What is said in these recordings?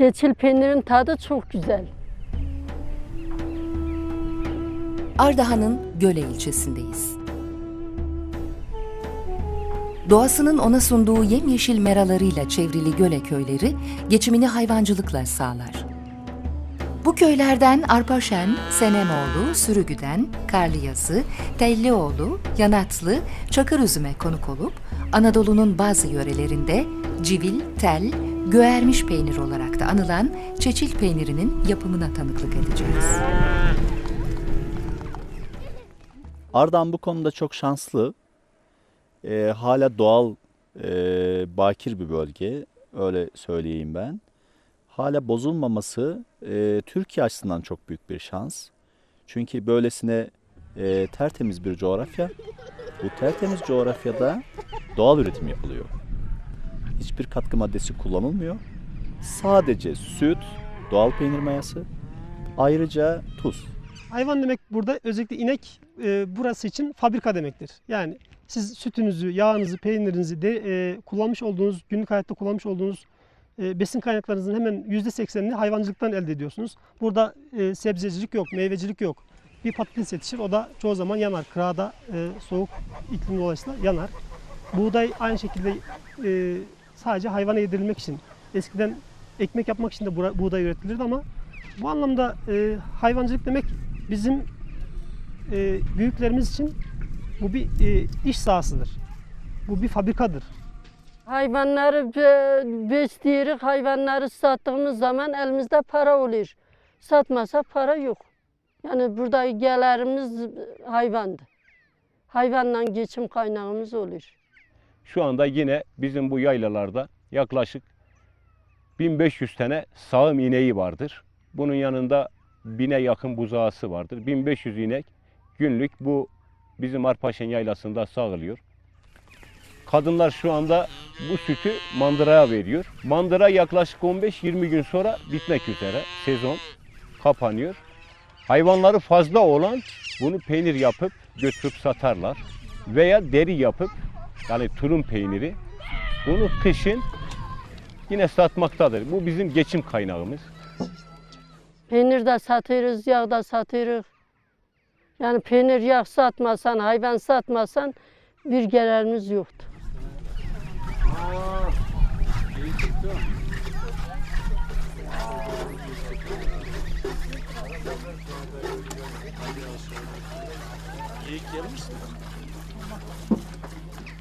Çeçil peynirin tadı çok güzel. Ardahan'ın Göle ilçesindeyiz. Doğasının ona sunduğu yemyeşil meralarıyla çevrili Göle köyleri geçimini hayvancılıkla sağlar. Bu köylerden Arpaşen, Senemoğlu, Sürügüden, Karlıyazı, Tellioğlu, Yanatlı, Çakırüzüm'e konuk olup Anadolu'nun bazı yörelerinde civil, tel, göğermiş peynir olarak da anılan çeçil peynirinin yapımına tanıklık edeceğiz. Ardahan bu konuda çok şanslı. Ee, hala doğal, e, bakir bir bölge. Öyle söyleyeyim ben. Hala bozulmaması e, Türkiye açısından çok büyük bir şans. Çünkü böylesine e, tertemiz bir coğrafya. Bu tertemiz coğrafyada doğal üretim yapılıyor. Hiçbir katkı maddesi kullanılmıyor. Sadece süt, doğal peynir mayası, ayrıca tuz. Hayvan demek burada özellikle inek e, burası için fabrika demektir. Yani siz sütünüzü, yağınızı, peynirinizi de e, kullanmış olduğunuz, günlük hayatta kullanmış olduğunuz e, besin kaynaklarınızın hemen %80'ini hayvancılıktan elde ediyorsunuz. Burada e, sebzecilik yok, meyvecilik yok. Bir patates yetişir, o da çoğu zaman yanar. Kırada e, soğuk iklim dolayısıyla yanar. Buğday aynı şekilde e, sadece hayvana yedirilmek için. Eskiden ekmek yapmak için de buğday üretilirdi ama bu anlamda e, hayvancılık demek bizim e, büyüklerimiz için bu bir e, iş sahasıdır. Bu bir fabrikadır. Hayvanları be- besleyirik, hayvanları sattığımız zaman elimizde para olur. Satmasa para yok. Yani burada gelirimiz hayvandı. Hayvanla geçim kaynağımız olur. Şu anda yine bizim bu yaylalarda yaklaşık 1500 tane sağım ineği vardır. Bunun yanında bine yakın buzağısı vardır. 1500 inek günlük bu bizim Arpaşen yaylasında sağılıyor. Kadınlar şu anda bu sütü mandıraya veriyor. Mandıra yaklaşık 15-20 gün sonra bitmek üzere. Sezon kapanıyor. Hayvanları fazla olan bunu peynir yapıp götürüp satarlar. Veya deri yapıp yani tulum peyniri bunu kışın yine satmaktadır. Bu bizim geçim kaynağımız. Peynir de satıyoruz, yağ da satıyoruz. Yani peynir, yağ satmasan, hayvan satmasan bir gelirimiz yoktu.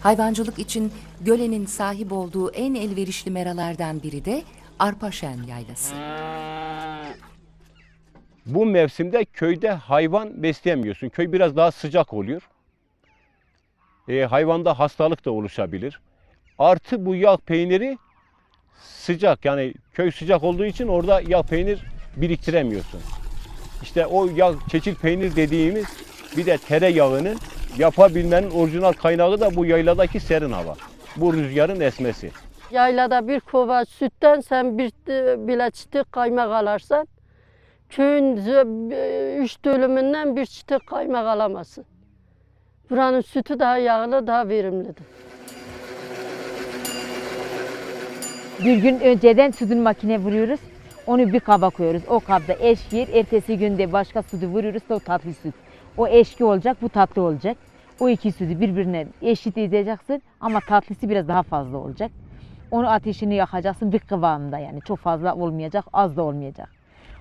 Hayvancılık için Göle'nin sahip olduğu en elverişli meralardan biri de Arpaşen Yaylası. Bu mevsimde köyde hayvan besleyemiyorsun. Köy biraz daha sıcak oluyor. Ee, hayvanda hastalık da oluşabilir. Artı bu yağ peyniri sıcak yani köy sıcak olduğu için orada yağ peynir biriktiremiyorsun. İşte o yağ çeçil peynir dediğimiz bir de tereyağını yapabilmenin orijinal kaynağı da bu yayladaki serin hava. Bu rüzgarın esmesi. Yaylada bir kova sütten sen bir e, bile çıtık kaymak alarsan köyün e, üç dönümünden bir çıtık kaymak alamazsın. Buranın sütü daha yağlı, daha verimlidir. Bir gün önceden sütün makine vuruyoruz. Onu bir kaba koyuyoruz. O kabda eşkir. Ertesi günde başka sütü vuruyoruz. O tatlı süt. O eşki olacak, bu tatlı olacak. O iki sütü birbirine eşit edeceksin ama tatlısı biraz daha fazla olacak. Onu ateşini yakacaksın bir kıvamında yani. Çok fazla olmayacak, az da olmayacak.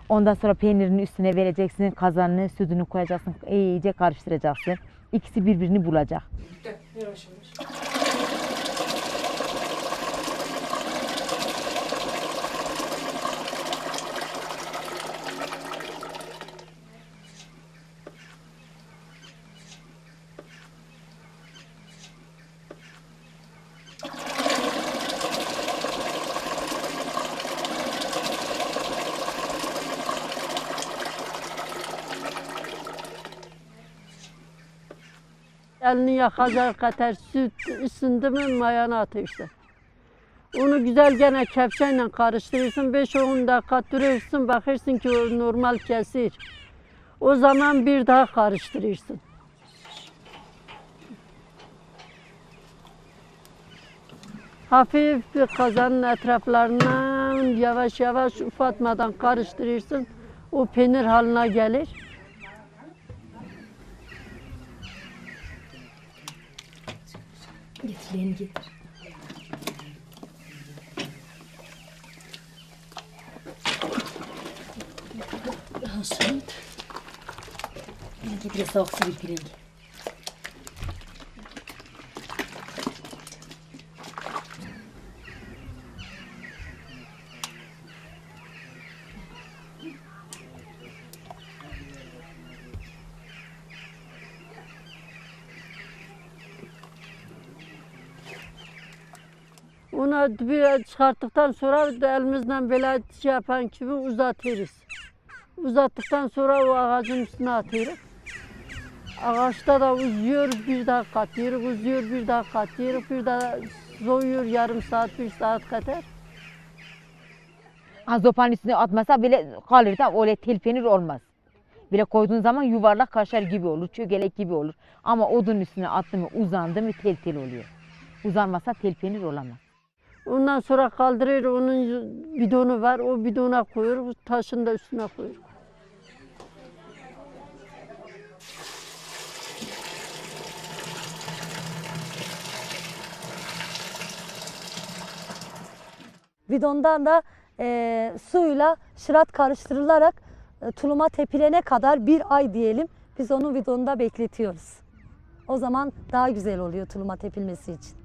Ondan sonra peynirini üstüne vereceksin, kazanını, sütünü koyacaksın, iyice karıştıracaksın. İkisi birbirini bulacak. Elini yakacak kadar süt ısındı mı mayanı ateşte. Onu güzel gene kepçeyle karıştırırsın. 5-10 dakika duruyorsun bakırsın ki normal kesir. O zaman bir daha karıştırırsın. Hafif bir kazanın etraflarına yavaş yavaş ufatmadan karıştırırsın. O peynir haline gelir. Getir getir. Olsun. Piringi biraz soğuk bir piringi. Onu bir çıkarttıktan sonra elimizden böyle şey yapan gibi uzatırız. Uzattıktan sonra o ağacın üstüne atıyoruz. Ağaçta da uzuyor, bir daha katıyoruz, uzuyor, bir daha katıyoruz, bir daha soğuyor yarım saat, bir saat kadar. Ha, üstüne atmasa bile kalır da öyle tel peynir olmaz. Bile koyduğun zaman yuvarlak kaşar gibi olur, çökelek gibi olur. Ama odun üstüne attı mı, uzandı mı tel tel oluyor. Uzanmasa tel peynir olamaz. Ondan sonra kaldırıyor, onun bidonu var, o bidona koyuyor, taşın da üstüne koyuyor. Bidondan da e, suyla şırat karıştırılarak e, tuluma tepilene kadar bir ay diyelim biz onu bidonda bekletiyoruz. O zaman daha güzel oluyor tuluma tepilmesi için.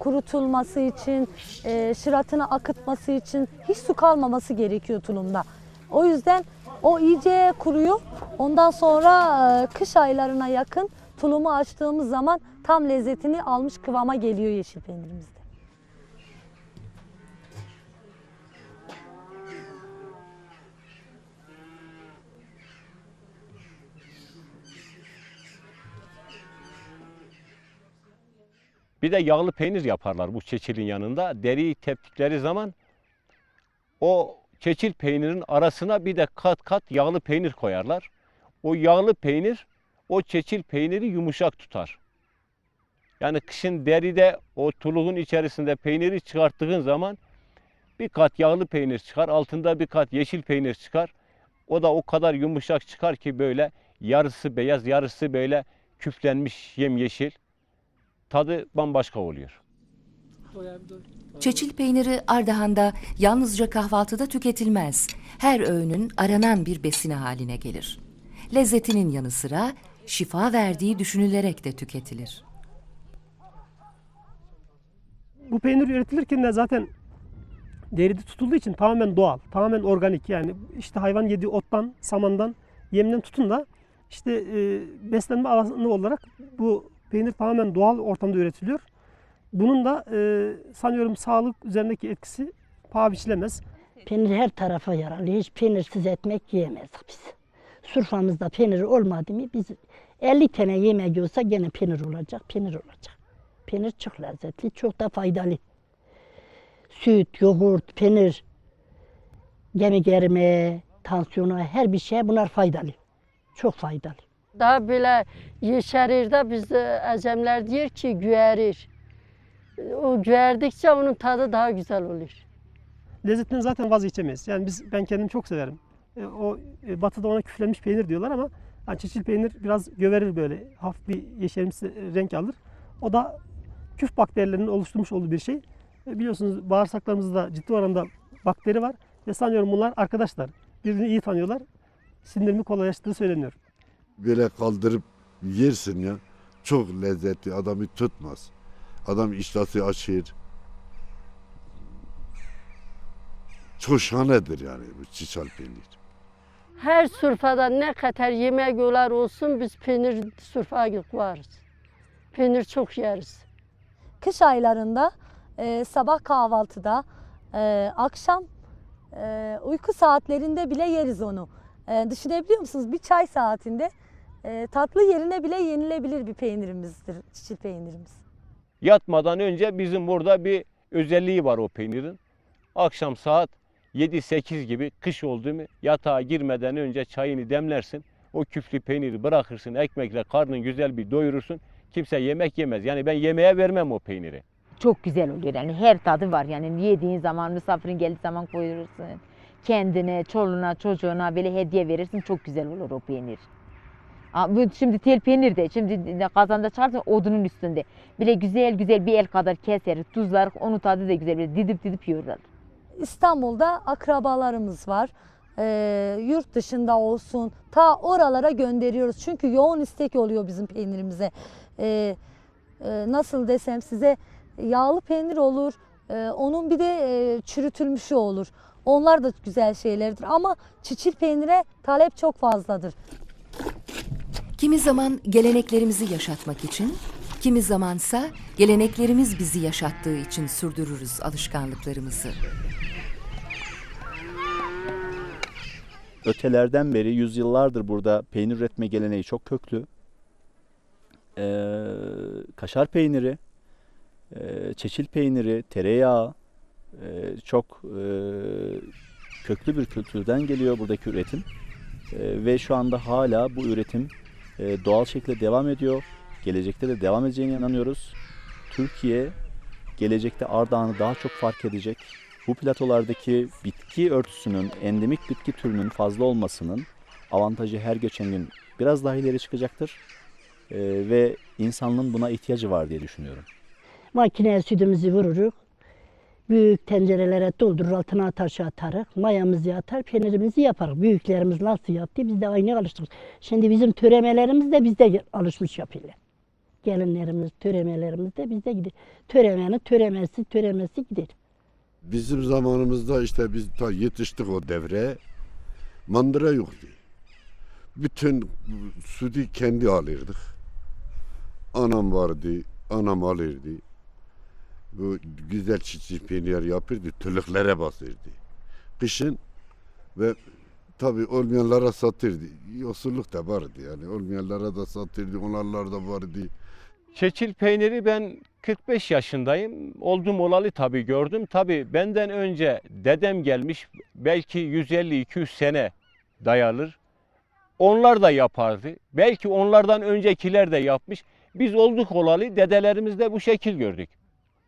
kurutulması için, e, şıratını akıtması için hiç su kalmaması gerekiyor tulumda. O yüzden o iyice kuruyor. Ondan sonra e, kış aylarına yakın tulumu açtığımız zaman tam lezzetini almış kıvama geliyor yeşil peynirimizde. Bir de yağlı peynir yaparlar bu çeçilin yanında. Deriyi teptikleri zaman o çeçil peynirin arasına bir de kat kat yağlı peynir koyarlar. O yağlı peynir o çeçil peyniri yumuşak tutar. Yani kışın deride o tuluğun içerisinde peyniri çıkarttığın zaman bir kat yağlı peynir çıkar, altında bir kat yeşil peynir çıkar. O da o kadar yumuşak çıkar ki böyle yarısı beyaz, yarısı böyle küflenmiş yemyeşil. Tadı bambaşka oluyor. Çeçil peyniri Ardahan'da yalnızca kahvaltıda tüketilmez. Her öğünün aranan bir besine haline gelir. Lezzetinin yanı sıra şifa verdiği düşünülerek de tüketilir. Bu peynir üretilirken de zaten deride tutulduğu için tamamen doğal, tamamen organik yani işte hayvan yediği ottan, samandan, yemden tutun da işte e, beslenme alanı olarak bu peynir tamamen doğal ortamda üretiliyor. Bunun da e, sanıyorum sağlık üzerindeki etkisi paha biçilemez. Peynir her tarafa yararlı. Hiç peynirsiz ekmek yiyemezdik biz. Surfamızda peynir olmadı mı biz 50 tane yemek olsa gene peynir olacak, peynir olacak. Peynir çok lezzetli, çok da faydalı. Süt, yoğurt, peynir, gemi germe, tansiyona her bir şeye bunlar faydalı. Çok faydalı. Daha böyle yeşerir de biz e, Əcəmlər deyir ki, güərir. O güərdikçe onun tadı daha güzel olur. Lezzetinden zaten vazgeçemeyiz. Yani biz ben kendim çok severim. E, o e, batıda ona küflenmiş peynir diyorlar ama yani çeçil peynir biraz göverir böyle. Hafif bir yeşerimsi renk alır. O da küf bakterilerinin oluşturmuş olduğu bir şey. E, biliyorsunuz bağırsaklarımızda ciddi oranda bakteri var. Ve sanıyorum bunlar arkadaşlar. Birbirini iyi tanıyorlar. Sindirimi kolaylaştırdığı söyleniyor. Böyle kaldırıp yersin ya. Çok lezzetli. Adamı tutmaz. Adam iştahı açır. Çok şahanedir yani bu çiçal peynir. Her sürfada ne kadar yemek olar olsun biz peynir sürfa varız. Peynir çok yeriz. Kış aylarında e, sabah kahvaltıda Ee, akşam e, uyku saatlerinde bile yeriz onu. Ee, düşünebiliyor musunuz? Bir çay saatinde e, tatlı yerine bile yenilebilir bir peynirimizdir, çiçil peynirimiz. Yatmadan önce bizim burada bir özelliği var o peynirin. Akşam saat 7-8 gibi kış oldu mu yatağa girmeden önce çayını demlersin. O küflü peyniri bırakırsın ekmekle karnını güzel bir doyurursun. Kimse yemek yemez. Yani ben yemeğe vermem o peyniri. Çok güzel oluyor yani her tadı var yani yediğin zaman misafirin geldiği zaman koyursun. Kendine, çoluğuna, çocuğuna böyle hediye verirsin çok güzel olur o peynir. Şimdi tel peynir de şimdi kazanda çıkarsa odunun üstünde. Bile güzel güzel bir el kadar keser, tuzlar, onun tadı da güzel. Böyle didip didip yiyorlar. İstanbul'da akrabalarımız var. Ee, yurt dışında olsun ta oralara gönderiyoruz. Çünkü yoğun istek oluyor bizim peynirimize. Ee, e, nasıl desem size yağlı peynir olur. Ee, onun bir de e, çürütülmüşü olur. Onlar da güzel şeylerdir ama çiçil peynire talep çok fazladır. Kimi zaman geleneklerimizi yaşatmak için, kimi zamansa geleneklerimiz bizi yaşattığı için sürdürürüz alışkanlıklarımızı. Ötelerden beri yüzyıllardır burada peynir üretme geleneği çok köklü. Ee, kaşar peyniri, e, çeçil peyniri, tereyağı e, çok e, köklü bir kültürden geliyor buradaki üretim. E, ve şu anda hala bu üretim doğal şekilde devam ediyor. Gelecekte de devam edeceğine inanıyoruz. Türkiye gelecekte Ardahan'ı daha çok fark edecek. Bu platolardaki bitki örtüsünün, endemik bitki türünün fazla olmasının avantajı her geçen gün biraz daha ileri çıkacaktır. Ee, ve insanlığın buna ihtiyacı var diye düşünüyorum. Makineye sütümüzü vururuz. Büyük tencerelere doldurur altına taşı atarız. Mayamızı atar, peynirimizi yaparız. Büyüklerimiz nasıl yaptı biz de aynı alıştık. Şimdi bizim töremelerimiz de bizde alışmış yapıyorlar. Gelinlerimiz, töremelerimiz de bizde gidiyor. Töremenin töremesi, töremesi gider. Bizim zamanımızda işte biz ta yetiştik o devre. Mandıra yoktu. Bütün sütü kendi alırdık. Anam vardı, anam alırdı. Bu güzel çiçeği peynir yapırdı, tülüklere basırdı. Kışın ve tabi olmayanlara satırdı. Yosulluk da vardı yani. Olmayanlara da satırdı, onlarlar da vardı. Çeçil peyniri ben 45 yaşındayım. Oldum olalı tabii gördüm. Tabii benden önce dedem gelmiş belki 150-200 sene dayanır. Onlar da yapardı. Belki onlardan öncekiler de yapmış. Biz olduk olalı dedelerimiz de bu şekil gördük.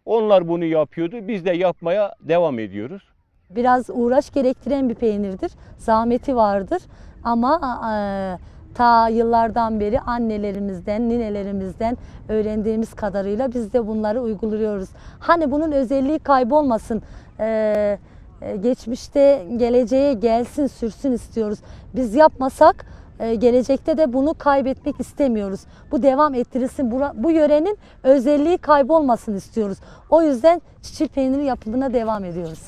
Onlar bunu yapıyordu. Biz de yapmaya devam ediyoruz. Biraz uğraş gerektiren bir peynirdir. Zahmeti vardır ama e, ta yıllardan beri annelerimizden, ninelerimizden öğrendiğimiz kadarıyla biz de bunları uyguluyoruz. Hani bunun özelliği kaybolmasın. e, e, geçmişte geleceğe gelsin, sürsün istiyoruz. Biz yapmasak e, gelecekte de bunu kaybetmek istemiyoruz. Bu devam ettirilsin. Bura- Bu yörenin özelliği kaybolmasın istiyoruz. O yüzden çiçil peyniri yapımına devam ediyoruz.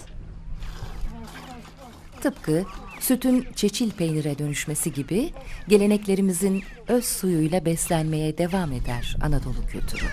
Tıpkı sütün çeçil peynire dönüşmesi gibi geleneklerimizin öz suyuyla beslenmeye devam eder Anadolu kültürü.